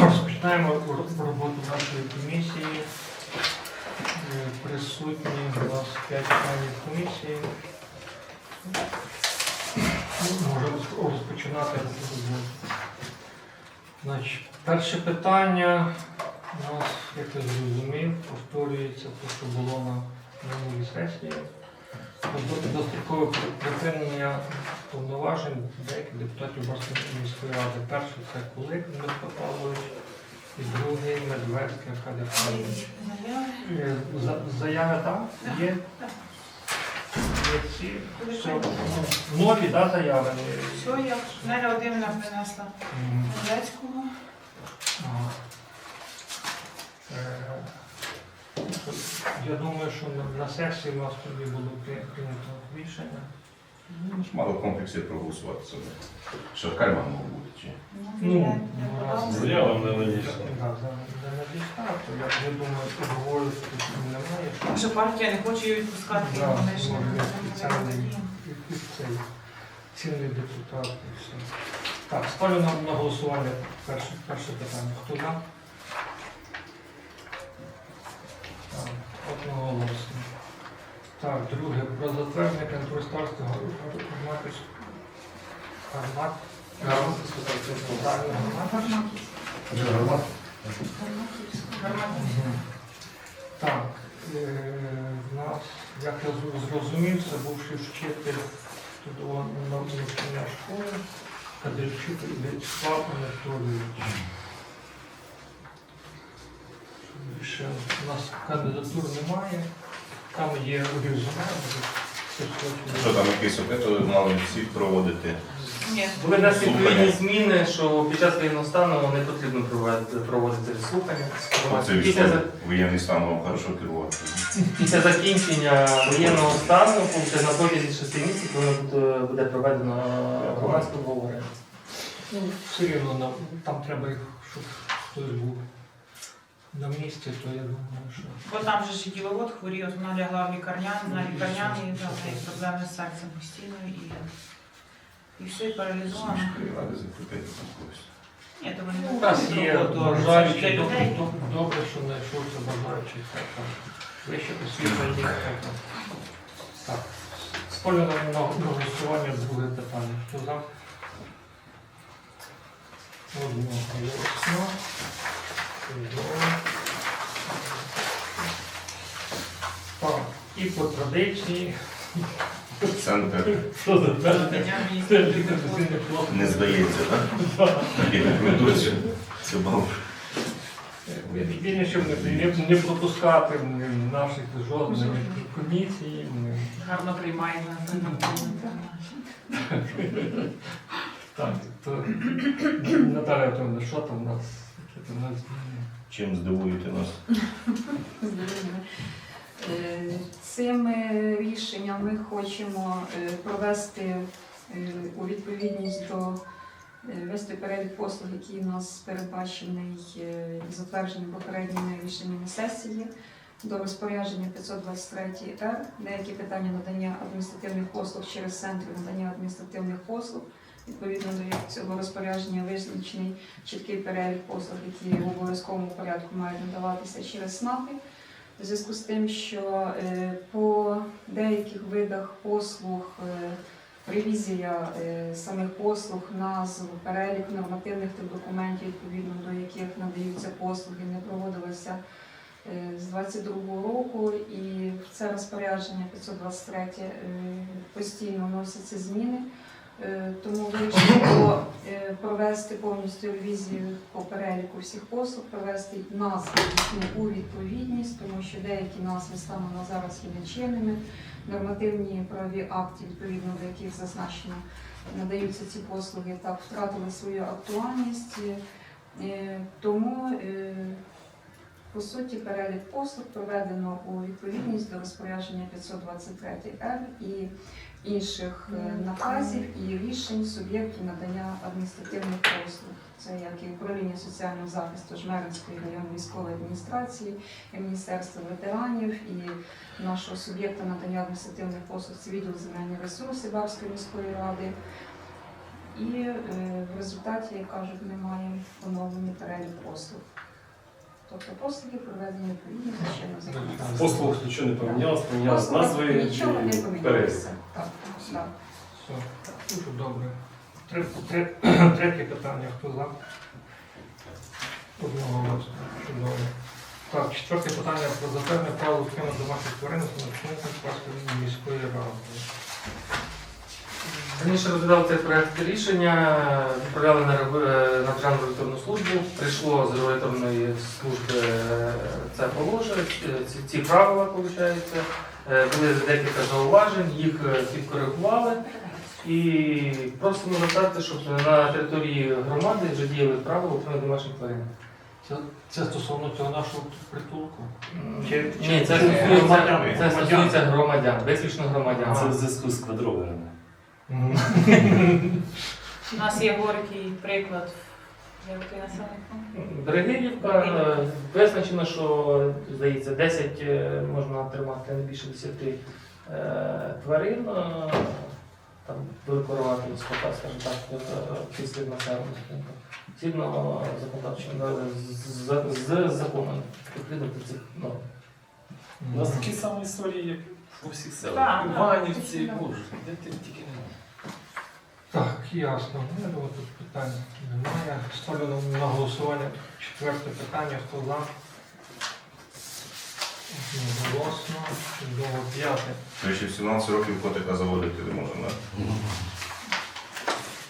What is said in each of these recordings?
Розпочинаємо роботу нашої комісії. Е, Присутні у нас 5 членів комісії. Ну, Можемо розпочинати роботу. Значить, перше питання у нас, як я зрозумів, повторюється те, що було на минулій сесії. До- Дострокове припинення повноважень деяких депутатів Борської міської ради. Перший це Кулик Дмитро Павлович і другий Медведський Аркадій Павлович. Е, Заяви там є? Так. Є ці все, ну, нові да, заяви. Все, я Неля Володимирівна принесла Медведського. ага. Е, Я думаю, що на- сесії у нас тоді при- прийнято рішення. Ну, ж Мало в комплексі проголосувати собі. Що Кальман мав бути чи? Ну, я- ну, я раз. Заява не. Так, за за надійшла, то я не думаю, що говорити тут немає. що- Що партія не хоче її відпускати, Да, вони ж не може, спеціальний і- і цей цінний депутат і все. Так, ставлю на, на голосування перше, перше питання. Хто за? Так, Одноголосно. Так, друге. Про затвердження громадського гармат. Гарматівська. Так, е, нас, як я зрозумів, це бувший вчитель трудового навчання школи, Кадрівчук Вячеслав Анатолійович. Більше у нас кандидатур немає, там є. Що там якийсь опит мали всіх проводити? Ні, Були внесені Слухання. відповідні зміни, що під час воєнного стану не потрібно проводити, проводити слухання. Оце Після, за- воєнний стан вам хорошо керувати. після закінчення воєнного стану, тобто на протязі шести місяців, воно буде, буде проведено громадське обговорення. Ну, все рівно нам, там треба, їх, щоб хтось був на місці, то я думаю, що. бо там же ж і діловод хворів, от вона лягла в лікарняні, на лікарняні, там неї проблеми з серцем постійно і, і все, і паралізовано. Міської ради закрутити там когось. Ні, то вони У нас є роботу, а це ж бажаючі, для людей. доб- добре, що знайшовся бажаючий. хай там Вище там. Так, ставлю на, голосування друге питання. Хто за? Одноголосно. Чудово. Так, і по традиції. Центр Що за культури. не здається, так? Ведуть цю бабу. Єдине, щоб не, пропускати наших жодних комісій. Гарно приймає нас. Так, то Наталя Анатольовна, що там у нас? Чим здивуєте нас? Е, Цим е, рішенням ми хочемо е, провести е, у відповідність до вести перелік послуг, який у нас передбачений і затверджений попередніми рішеннями сесії до розпорядження 523 Р. Деякі питання надання адміністративних послуг через центр надання адміністративних послуг. Відповідно до цього розпорядження визначений чіткий перелік послуг, які в обов'язковому порядку мають надаватися через СНАПи. У зв'язку з тим, що е, по деяких видах послуг е, ревізія е, самих послуг, назв, перелік нормативних тих документів, відповідно до яких надаються послуги, не проводилася з 22 року, і в це розпорядження 523 е, постійно вносяться зміни. Е, Тому вирішено е, провести повністю ревізію по переліку всіх послуг, провести назви у відповідність, тому що деякі назви станом на зараз є нечинними. Нормативні правові акти, відповідно до яких зазначено надаються ці послуги, так втратили свою актуальність. Е, Тому По суті, перелік послуг проведено у відповідність до розпорядження 523 Р і інших е, наказів і рішень суб'єктів надання адміністративних послуг. Це як і управління соціального захисту Жмеринської районної військової адміністрації, і Міністерство ветеранів, і нашого суб'єкта надання адміністративних послуг це відділ земельні ресурси Барської міської ради. І е, в результаті, як кажуть, ми маємо оновлений перелік послуг. Тобто послуги проведені відповідно до чинного законодавства. Послуг нічого не помінялось, помінялось назви Нічого не помінялося. Так. Все, дуже добре. Три, три, третє питання, хто за? Одного голосу. Чудово. Так, четверте питання про затвердження правил утримання домашніх тварин з начальником міської ради. Раніше розглядав цей проект рішення, відправляли на, е, на Державну регуляторну службу. Прийшло з регуляторної служби положення, ці, ці правила, виходить. Е, Були декілька зауважень, їх е, підкоригували. І просимо звертати, щоб на території громади вже діяли правила утримання домашніх тварин. Це, це стосовно цього нашого притулку. М, Чи- Ні, чи- це чи стосується, громадян? це стосується громадян, виключно громадян. Це в зв'язку з квадровими. У нас є горький приклад. Берегинівка е, визначено, що здається, 10 е, можна тримати не більше 10 е, тварин. Там викорувати скота, скажімо так, після населених пунктів. Згідно законодавчого з, законом відповідно до цих норм. У нас такі самі історії, як у всіх селах. Іванівці, боже, де ти тільки не. Так, ясно. Ну, Я думаю, тут питань немає. Ставлю на, голосування четверте питання. Хто за? Голосно. Чудово. П'яте. Ми ще в 17 років котика заводити не можемо, так?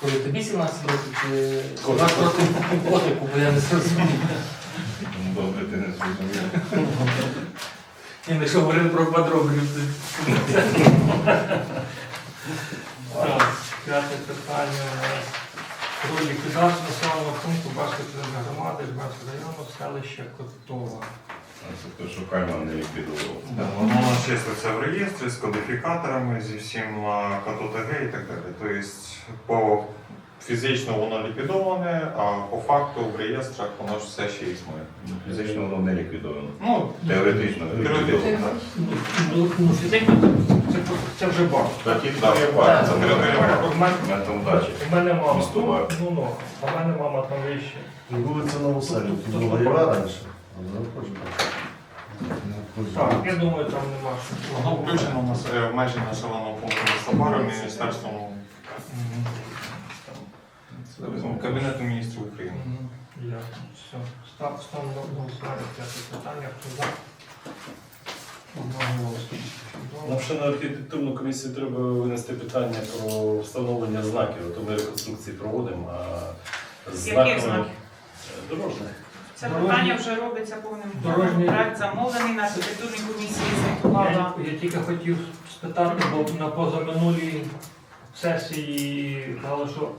Коли тобі 17 років чи Котику. 17 років котику, бо я не зрозумів. Ну, Добре, ти не зрозумів. І не що говорили про квадробрів. П'яте питання у нас про ліквідацію населеного пункту Башкої територіальної громади Жбанського району селище Котова. Це те, що Кальман не ліквідував. Да, воно у нас числиться в реєстрі з кодифікаторами, зі всім а, КТТГ і так далі. Тобто по фізично воно ліквідоване, а по факту в реєстрах воно ж все ще існує. Фізично воно не ліквідовано. Ну, Теоретично не теоретично. ліквідовано. так. Ну, ну фізично це, вже бар. Так, і там є бар, це Так. територія У мене, бар. там дачі. у мене мама бар. ну, ну, а в мене мама там вище. Вулиця Новоселівки Тут- була Єва раніше. але не хоче Так, я думаю, там нема що. Воно включено в нас- в межі населеного пункту міста Міністерством ну, Кабінету міністрів України. Ясно. Все. Став, став п'яте питання. Хто за? Одноголосно. Ще на архітектурну комісію треба винести питання про встановлення знаків. А то ми реконструкції проводимо, а з Яких знаками знаків? Е, дорожних. Це Дорожні- питання вже робиться повним Дорожні- Проект замовлений на архітектурній комісії Я, звітувала. я тільки хотів спитати, бо на позаминулій сесії казали, що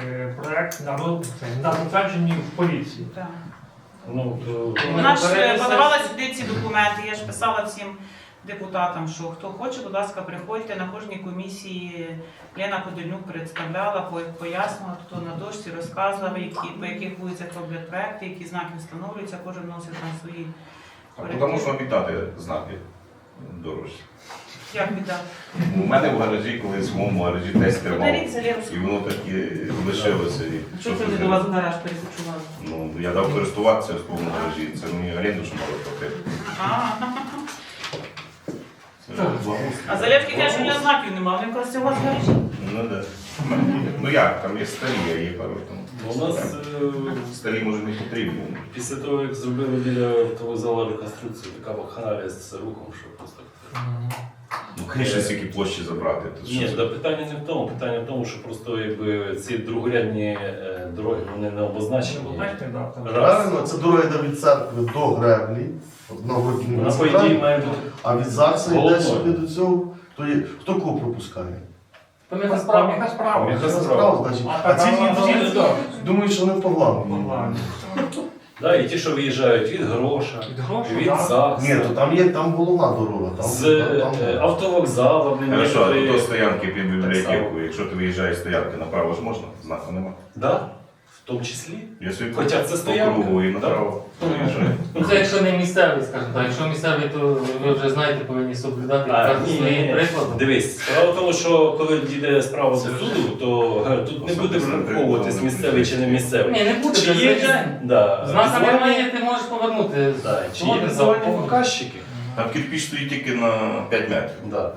е, проект на, на затвердженні в поліції. Так. Ну, то Вона ж е, подавала сюди ці документи. Я ж писала всім депутатам, що хто хоче, будь ласка, приходьте на кожній комісії. Лена Подільнюк представляла, по- пояснювала, хто на дошці розказував, які, по яких вулицях роблять проекти, які знаки встановлюються, кожен вносить там свої. А куди можна обітати знаки дорожчі? Як? У мене в гаражі, колись в моєму гаражі десь тримав. Подаріться Лєвську. І воно так і лишилося. І Що це ви до вас в гараж перекочували? Ну, я дав користуватися в своєму гаражі. Це мені оренду, що мало платити. А, Це ж благоустрій. а Залєвський каже, що у нього знаків немає, він каже, цього з гаражі. Ну, да. ну як, там є старі, а є пару там. у нас е, Старі може не потрібні. після того, як зробили біля автовокзалу реконструкцію, така вакханалія з рухом, що просто. Ну, звісно, стільки площі забрати. То Ні, да, питання не в тому. Питання в тому, що просто якби ці другорядні е, дороги вони не обозначені. Бачите, да, там. Правильно, це дорога йде від церкви до греблі, одного Вона, по ідеї, має бути. а від ЗАГСа йде сюди до цього. То є, хто кого пропускає? Поміха справа. Яка справа? Яка Це справа? справа, значить. А А ці вона думають, що вони главному. Ладно. Да, і ті, що виїжджають від гроша, Від грошей, від да. ЗАГСу, Ні, то там є, там головна дорога. Там, з там, е, автовокзалу, блін, Хорошо, а до стоянки під бібліотеку, якщо ти виїжджаєш з стоянки направо ж можна, знаку нема. Да, тому числі. Я собі Хоча це по кругу і направо виїжджаю. Ну, це якщо не місцевий, скажімо так. Якщо місцевий, то ви вже знаєте, повинні соблюдати А, ні, своїм прикладом. Дивись, справа в тому, що коли дійде справа до суду, то е, тут не буде враховуватись місцевий чи не місцевий. Ні, не буде. Чи є да, Знак візуальні- немає, ти можеш повернути. Да, чи є Згоден, візуальні заповнити. показчики? Там кирпич стоїть тільки на 5 метрів. Да.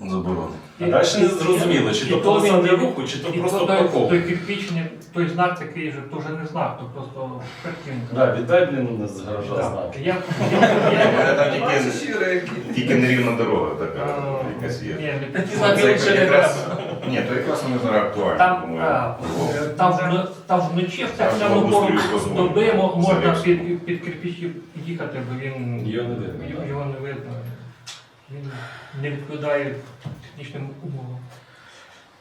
Заборонено. А далі не зрозуміло, чи І то то він- руху, чи то І просто то той, парковка. той кирпичний, той знак такий же, то вже не знак, то просто картинка. Да, віддай, блін, з гаража Так. знак. Я, я, Там тільки, тільки нерівна дорога така якась є. ні, Такі знаки не якраз- треба. Ні, то якраз не зараз актуально, Там, по-моєму. е, там, вно- там вночі в Там само пору благоустрою дозволено. доби мо- можна Залізти. під, під кирпичі їхати, бо він Його не видно, да. його не видно. Він не відповідає технічним умовам.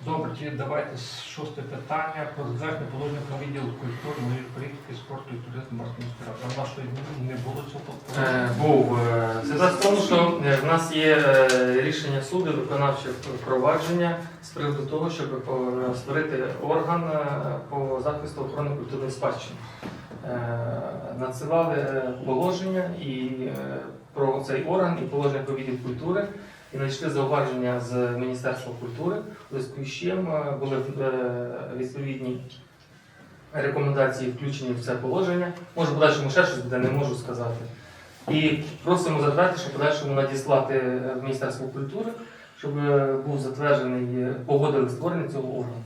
Добре, тоді давайте шосте питання про затвердження положення про відділ культури, молодіжної політики, спорту і туризму ради. Там нашої не було цього. Е, Був. е, в тому, що е, в нас є е, рішення суду, виконавче провадження з приводу того, щоб е, створити орган по захисту охорони культурної спадщини. Е, Надсилали положення і е, про цей орган і положення про відділ культури. І знайшли зауваження з Міністерства культури, у зв'язку з чим е, були е, відповідні рекомендації включені в це положення. Може, в подальшому ще щось буде, не можу сказати. І просимо затвердити, щоб в подальшому надіслати е, в Міністерство культури, щоб був затверджений, погодили створення цього органу.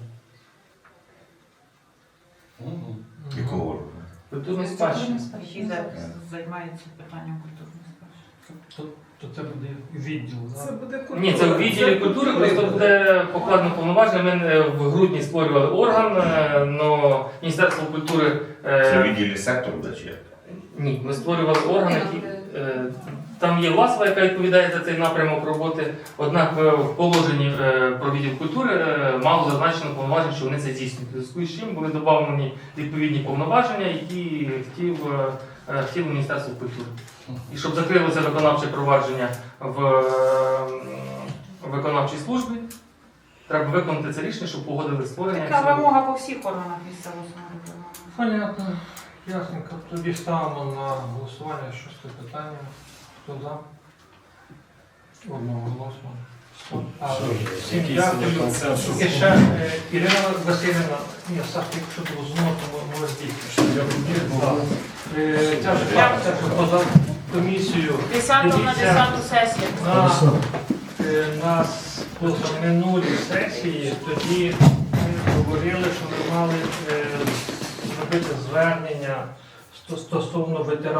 Якого органу? Культурної спадщини. Які за- займаються питанням спадщини. То, то це буде відділ. да? буде Ні, це в відділі культури, просто буде покладено повноваження. Ми е, в грудні створювали орган, але Міністерство культури. е, Це в відділі сектору, да, чи як? Ні, ми створювали орган, який е, там є власна, яка відповідає за цей напрямок роботи. Однак е, в положенні е, про відділ культури е, мало зазначено повноважень, що вони це здійснюють. У зв'язку з чим були додавлені відповідні повноваження, які хотів, е, е, хотіло Міністерство культури. І щоб закрилося виконавче провадження в е, виконавчій службі, треба виконати це рішення, щоб погодили створення. Така цього. вимога по всіх органах місцевого самоврядування. Понятно. Ясненько. Тоді ставимо на голосування шосте питання. Хто за? Одноголосно. А, всім дякую. Ще е, Ірина Васильівна, ні, Саш, якщо було знову, то може здійснити. Факція, поза комісію 10 на 10 сесію. на, е, позаминулій сесії тоді ми говорили, що ми мали е, зробити звернення стосовно ветеранів.